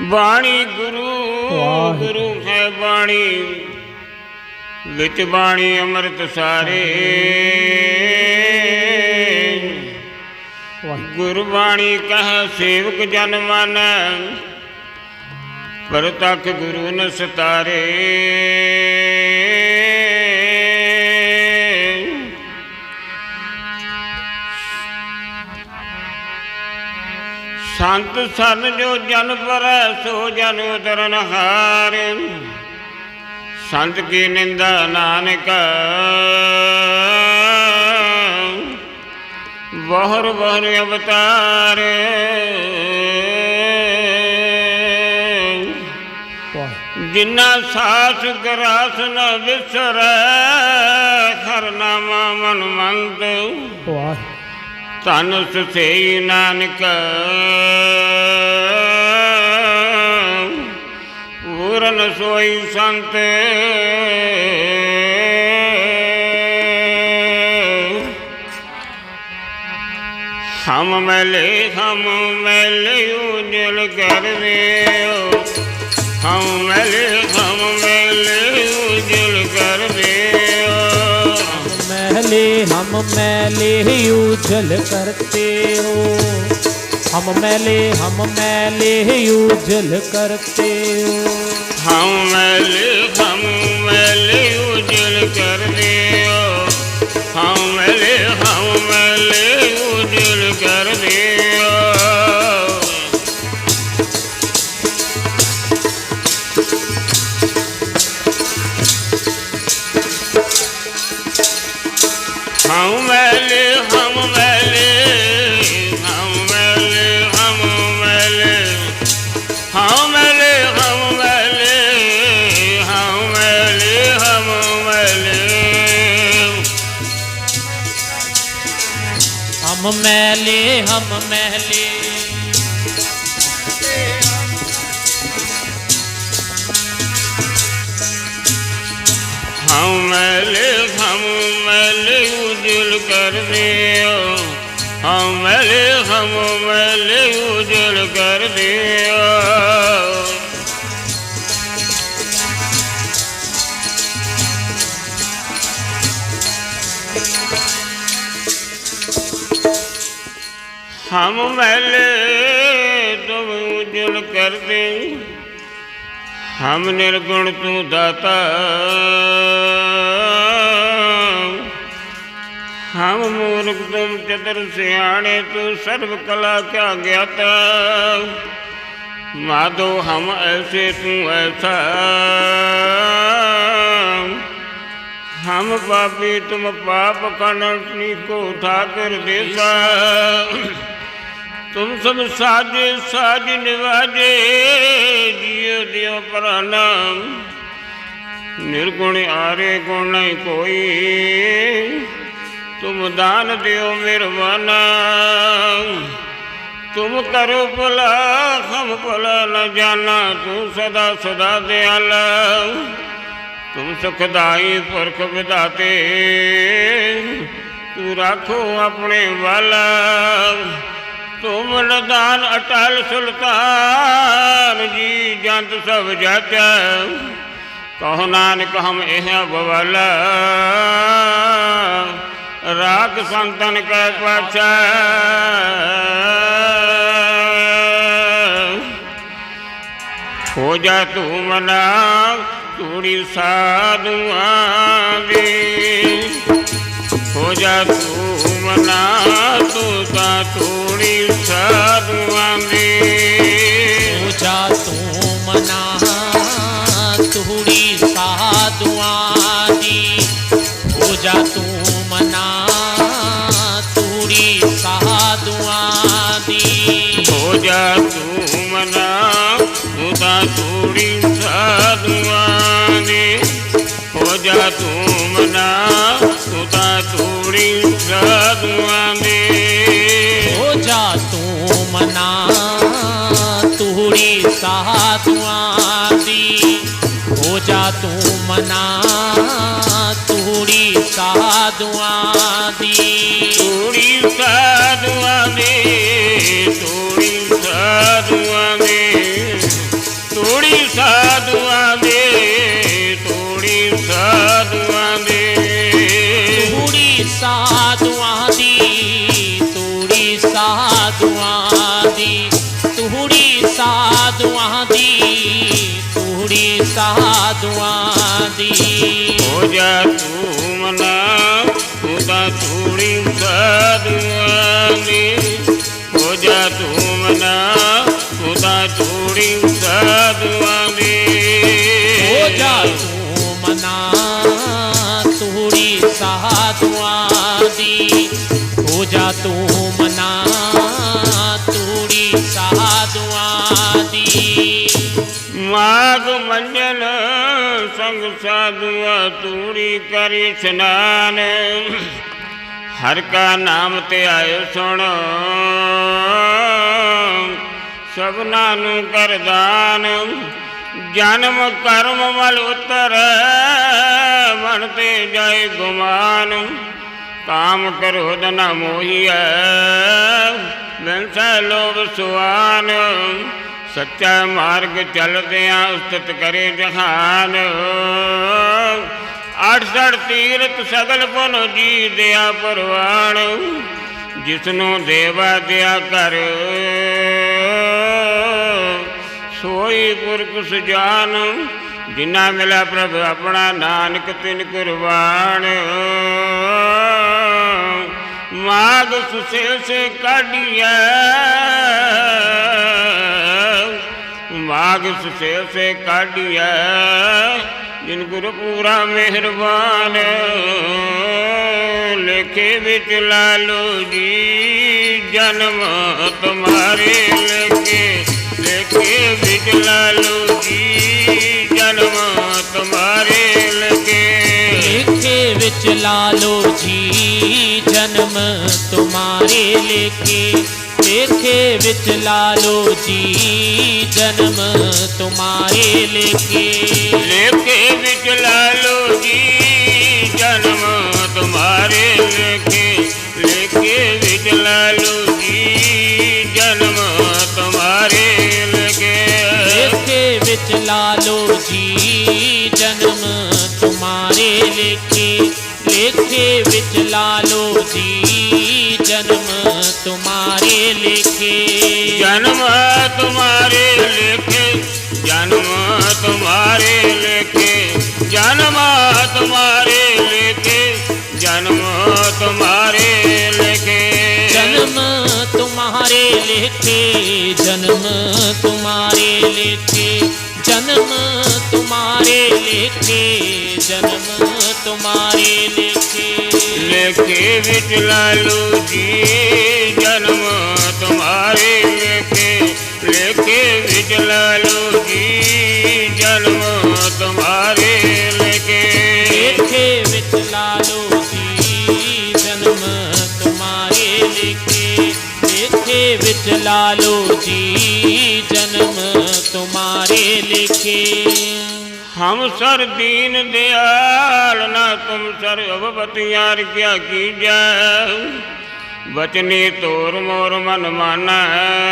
ਬਾਣੀ ਗੁਰੂ। ਗੁਰੂ ਹੈ ਬਾਣੀ ਵਿੱਚ ਬਾਣੀ ਅੰਮ੍ਰਿਤ ਸਾਰੇ। ਗੁਰਬਾਣੀ ਕਹ ਸੇਵਕ ਜਨ ਮਨ ਪ੍ਰਤੱਖ ਗੁਰੂ ਨ ਸਤਾਰੇ। ਸੰਤ ਸਨ ਜੋ ਜਨ ਪਰ, ਸੋ ਜਨ ਉਤਰਨ ਹਾਰ। ਸੰਤ ਕੀ ਨਿੰਦਾ ਨਾਨਕ। ਬਹਰ ਬਹਰ ਅਵਤਾਰ। ਵਾਹਿਗੁਰੂ ਜਿਨਾ ਸਾਸ ਗਰਾਸ ਨ ਵਿਸਰੈ ਹਰ ਮਨ ਮੰਤ ਵਾਹਿਗੁਰੂ। ਤਨ ਸੁਸੇਈ ਨਾਨਕ। ਪੂਰਨ ਸੋਈ ਸੰਤ। ਹਮ ਮੈਲੇ ਹਮ ਮੈਲੇ ਉਜਲ ਕਰ ਦਿਓ। ਹਮ ਮੈਲੇ ਹਮ ਮੈਲੇ ਉਜਲ ਕਰ ਦਿਓ महले हम मैले उजल करते हो हम मैले हम मैले उजल करते हो हम मैले हम मैले उजल करते हो हम महले हम महले ਹਮਲ ਹਮਲ ਉਜਲ ਕਰ ਦਿਓ। ਹਮਲ ਹਮਲ ਉਜਲ ਕਰ ਦਿਓ। ਹਮ ਮਹਿਲ ਤੁਮ ਉਜਲ ਕਰ ਦੇ ਹਮ ਨਿਰਗੁਣ ਤੂੰ ਦਾਤਾ। ਹਮ ਮੂਰਖ ਤੁਮ ਚਤਰ ਸਿਆਣੇ, ਤੂੰ ਸਰਬ ਕਲਾ ਕਿਆ ਗਿਆਤਾ। ਮਾਧੋ ਹਮ ਐਸੇ ਤੂੰ ਐਸਾ। ਹਮ ਪਾਪੀ ਤੁਮ ਪਾਪ ਕਣਨੀ ਕੋ ਠਾਕਰ ਦੇਸਾ। ਤੁਮ ਸਭ ਸਾਜੇ, ਸਾਜ ਨਿਵਾਜੇ। ਦਿਓ ਨਿਰਗੁਣ ਆਰੇ ਗੁਣ ਨਹੀਂ ਕੋਈ। ਤੁਮ ਦਾਨ ਦਿਓ ਮਿਹਰਬਾਨਾ। ਤੁਮ ਕਰੋ ਭਲਾ, ਹਮ ਭਲਾ ਨ ਜਾਣਾ ਤੂੰ ਸਦਾ ਸਦਾ ਦਿਆਲਾ। ਤੁਮ ਸੁਖਦਾਈ ਪੁਰਖ ਵਿਦਾਤੇ ਤੂੰ ਰਾਖੋ ਆਪਣੇ ਵਾਲਾ। ਤੁਮ ਨਦਾਨ ਅਟਲ ਸੁਲਤਾਨ ਜੀ ਜੰਤ ਸਭ ਜਾਚੈ ਕਹੋ ਨਾਨਕ ਹਮ ਇਹ ਬਵਾਲਾ। ਰਾਗ ਸੰਤਨ ਕੈ ਪਾਛੈ। ਹੋ ਜਾ ਤੂੰ ਮਨਾ ਤੂੜੀ ਸਾਧੂਆਂ ਦੀ। ਹੋ ਜਾ ਤੂੰ ਮਨਾ ਤੂੰ ਤਾਂ ਸੋਹਣੀ ਉੱਚਾ ਤੂੰ ਦੀ। ਉੱਚਾ ਤੂੰ ਮਨਾ ਤੁਹੜੀ ਸਾਧੂਆਂ ਦੀ। ਪੂਜਾ ਤੂੰ ਮਨਾ ਤੂੜੀ ਸਾਧੂਆਂ ਦੀ। ਪੂਜਾ ਤੂੰ ਮਨਾ ਉਦਾ ਤੁਹੜੀ ਸਾਧੂਆਂ ਦੀ। ਪੂਜਾ ਤੂੰ ਮਨਾ ਉਦਾ ਤੁਹੜੀ ਸਾਧੂਆਂ ਵੇਲਾ ਤੂੰ ਮਨਾ ਤੂੜੀ ਸਾਧੂਆਂ ਦੀ। ਤੂੜੀ ਸਾਧੂਆਂ ਦੀ ਤੂੜੀ ਸਾਧੂਆਂ ਦੀ। ਤੂੜੀ ਸਾਧੂਆਂ ਦੀ ਤੂੜੀ ਸਾਧੂਆਂ ਦੀ। ਤੂੜੀ ਸਾਧੂਆਂ ਦੀ ਤੂੜੀ ਸਾਧੂਆਂ ਦੀ। ਤੂੜੀ ਸਾਧੂਆਂ ਦੀ। ਸਾਧੂਆਂ ਦੀ। ਹੋ ਜਾ ਤੂੰ ਮਨਾ ਤੂੰ ਤਾਂ ਤੂੜੀ ਸਾਧੂਆਂ ਦੀ। ਹੋ ਜਾ ਤੂੰ ਮਨਾ ਤਾਂ ਤੂੜੀ ਸਾਧੂਆਂ ਦੀ। ਹੋ ਜਾ ਤੂੰ ਮਨਾ ਤੂੜੀ ਸਾਧੂਆਂ ਦੀ। ਹੋ ਜਾ ਤੂੰ ਮਨਾ ਤੂੜੀ ਸਾਧੂਆਂ ਦੀ ਮਾਗ ਮੰਜਨ ਸੰਗ ਸਾਧੂਆ ਤੂੜੀ ਕਰੀ ਇਸ਼ਨਾਨ। ਹਰ ਕਾ ਨਾਮ ਤੇ ਆਏ ਸੁਣ। ਸਭਨਾ ਨੂੰ ਕਰਦਾਨ ਜਨਮ ਕਰਮ ਵਲ ਉਤਰ, ਮਨ ਤੇ ਜਾਏ ਗੁਮਾਨ। ਕਾਮ ਕ੍ਰੋਧ ਨ ਮੋਹੀਐ, ਬਿਨਸੈ ਲੋਭ ਸੁਆਨ। ਸੱਚਾ ਮਾਰਗ ਚਲਦਿਆਂ ਉਸਤਤ ਕਰੇ ਜਹਾਨ। ਅਠਸਠ ਤੀਰਥ ਸਗਲ ਪੁਨ ਜੀ ਦਿਆ ਪਰਵਾਣ, ਜਿਸਨੂੰ ਦੇਵਾ ਦਿਆ ਕਰ। ਸੋਈ ਪੁਰਖ ਜਾਨ ਜਿਨਾ ਮਿਲਾ ਪ੍ਰਭ ਆਪਣਾ ਨਾਨਕ ਤਿਨ ਕੁਰਬਾਨ। ਮਾਗ ਸੁਸੇ ਸੇ ਕਾਢੀਐ। ਮਾਗ ਸੁਸੇ ਸੇ ਕਾਢੀਐ, ਜਿਨ ਗੁਰ ਪੂਰਾ ਮਿਹਰਬਾਨ, ਲੇਖੇ ਵਿੱਚ ਲਾਲੋ ਜੀ ਜਨਮ ਤੁਮਾਰੇ ਲੇਖੇ ਲੇਖੇ ਵਿੱਚ ਲਾਲੋ ਜੀ ਜਨਮ ਤੁਮਾਰੇ ਲਗੇ ਵਿੱਚ ਲਾਲੋ ਜੀ ਜਨਮ ਤੁਮਾਰੇ ਲੇਖੇ। देखे बिच लालो जी जन्म तुम्हारे लेके। लेखे बिच लालो जी जन्म तुम्हारे लेके। लेखे बिच लालो जी जन्म तुम्हारे लेके। लेखे बिच लालो जी जन्म तुम्हारे लेके। लेखे बिच लालो जी ਤੁਮਾਰੇ ਲੇਖੇ ਜਨਮ ਤੁਮਾਰੇ ਲੇਖੇ ਜਨਮ ਤੁਮਾਰੇ ਲੇਖੇ ਜਨਮ ਤੁਮਾਰੇ ਲੇਖੇ ਜਨਮ ਤੁਮਾਰੇ ਲੇਖੇ ਜਨਮ ਤੁਮਾਰੇ ਲੇਖੇ ਜਨਮ ਤੁਮਾਰੇ ਲੇਖੇ ਜਨਮ ਤੁਮਾਰੇ ਲੇਖੇ ਜਨਮ ਤੁਮਾਰੇ ਲੇਖੇ ਲੇਖੇ ਵਿੱਚ ਵਿੱਚ ਲਾਲੋ ਜੀ ਜਨਮ ਤੁਮਾਰੇ ਲਿਖੇ ਹਮ ਸਰ ਦੀਨ ਦਿਆਲ ਨਾ ਤੁਮ ਸਰ ਅਵਭਤ ਯਾਰ ਕਿਆ ਕੀਜੈ ਬਚਨੇ ਤੋਰ ਮੋਰ ਮਨ ਮਾਨਾ